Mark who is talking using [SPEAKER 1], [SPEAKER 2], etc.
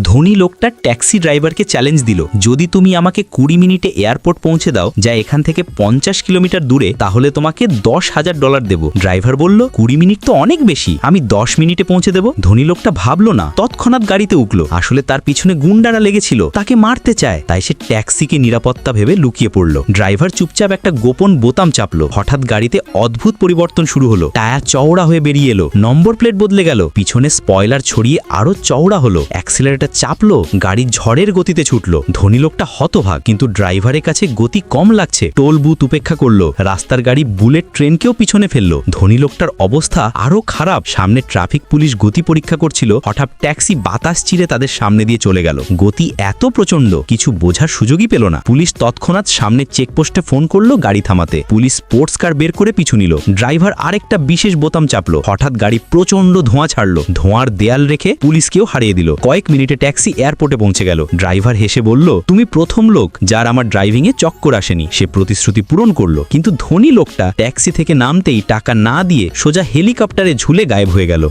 [SPEAKER 1] ধনী লোকটা ট্যাক্সি ড্রাইভারকে চ্যালেঞ্জ দিল। যদি তুমি আমাকে কুড়ি মিনিটে এয়ারপোর্ট পৌঁছে দাও, যা এখান থেকে পঞ্চাশ কিলোমিটার দূরে, তাহলে তোমাকে দশ হাজার ডলার দেবো। ড্রাইভার বলল, কুড়ি মিনিট তো অনেক বেশি, আমি দশ মিনিটে পৌঁছে দেবো। ধনী লোকটা ভাবলো না, তৎক্ষণাৎ গাড়িতে উঠল। আসলে তার পিছনে গুন্ডারা লেগেছিল, তাকে মারতে চায়। তাই সে ট্যাক্সিকে নিরাপত্তা ভেবে লুকিয়ে পড়ল। ড্রাইভার চুপচাপ একটা গোপন বোতাম চাপলো। হঠাৎ গাড়িতে অদ্ভুত পরিবর্তন শুরু হলো। টায়ার চওড়া হয়ে বেরিয়ে এলো। নম্বর প্লেট বদলে গেল। পিছনে স্পয়লার ছড়িয়ে আরও চওড়া হলো। অ্যাক্সিলারেটর চাপলো, গাড়ি ঝড়ের গতিতে ছুটলো। ধনী লোকটা হতভাগ, কিন্তু ড্রাইভারের কাছে গতি কম লাগছে। টোল বুথ উপেক্ষা করল, রাস্তার গাড়ি বুলেট ট্রেনকেও পিছনে ফেলল। ধনী লোকটার অবস্থা আরও খারাপ। সামনে ট্রাফিক পুলিশ গতি পরীক্ষা করছিল, হঠাৎ ট্যাক্সি বাতাস চিরে তাদের সামনে দিয়ে চলে গেল। গতি এত প্রচণ্ড কিছু বোঝার সুযোগই পেল না। পুলিশ তৎক্ষণাৎ সামনে চেকপোস্টে ফোন করল গাড়ি থামাতে। পুলিশ স্পোর্টস কার বের করে পিছু নিল। ড্রাইভার আরেকটা বিশেষ বোতাম চাপলো। হঠাৎ গাড়ি প্রচণ্ড ধোঁয়া ছাড়লো। ধোঁয়ার দেয়াল রেখে পুলিশকেও হারিয়ে দিল। কয়েক মিনিটে ট্যাক্সি এয়ারপোর্টে পৌঁছে গেল। ড্রাইভার হেসে বলল, তুমি প্রথম লোক যার আমার ড্রাইভিং এ চক্কর আসেনি। সে প্রতিশ্রুতি পূরণ করল। কিন্তু ধনী লোকটা ট্যাক্সি থেকে নামতেই টাকা না দিয়ে সোজা হেলিকপ্টারে ঝুলে গায়েব হয়ে গেল।